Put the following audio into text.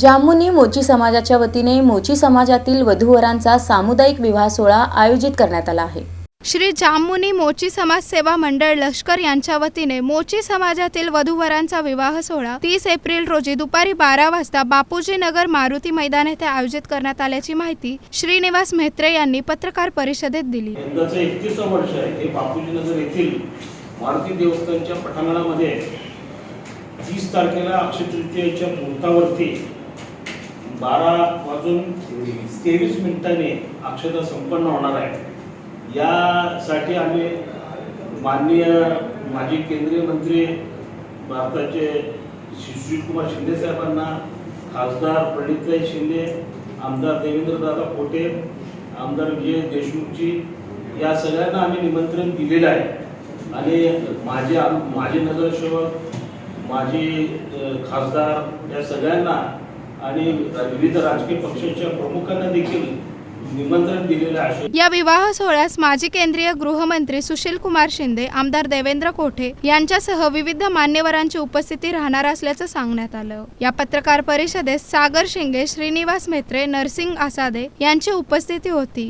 जामुनी मोची समाजाच्या वतीने मोची समाजातील वधूवरांचा सामुदायिक विवाह सोहळा आयोजित करण्यात आला आहे. श्री जाममुनी मोची समाज सेवा मंडळ लष्कर यांच्या वतीने मोची समाजातील वधूवरांचा विवाह सोहळा तीस एप्रिल रोजी दुपारी बारा वाजता बापूजी नगर मारुती मैदान येथे आयोजित करण्यात आल्याची माहिती श्रीनिवास म्हेत्रे यांनी पत्रकार परिषदेत दिली. वर्ष आहे हे बापूजी नगर येथील मारुती देवस्थानच्या पठांगणामध्ये तीस तारखेला अक्षय तृतीयेच्या मुहूर्तावरती बारा वाजून तेवीस मिनिटांनी अक्षता संपन्न होणार आहे. यासाठी आम्ही माननीय माजी केंद्रीय मंत्री भारताचे सुशीलकुमार शिंदे साहेबांना खासदार प्रणितभाई शिंदे आमदार देवेंद्रदादा पोटे आमदार विजय देशमुखजी या सगळ्यांना आम्ही निमंत्रण दिलेलं आहे. आणि माझे आम- नगरसेवक माझे खासदार या सगळ्यांना आणि विविध राजकीय पक्षाच्या प्रमुखांना देखील या विवाह सोहळ्यास माजी केंद्रीय गृहमंत्री सुशील कुमार शिंदे आमदार देवेंद्र कोठे यांच्यासह विविध मान्यवरांची उपस्थिती राहणार असल्याचं सांगण्यात आलं. या पत्रकार परिषदेत सागर शिंगे श्रीनिवास मेत्रे नरसिंग आसादे यांची उपस्थिती होती.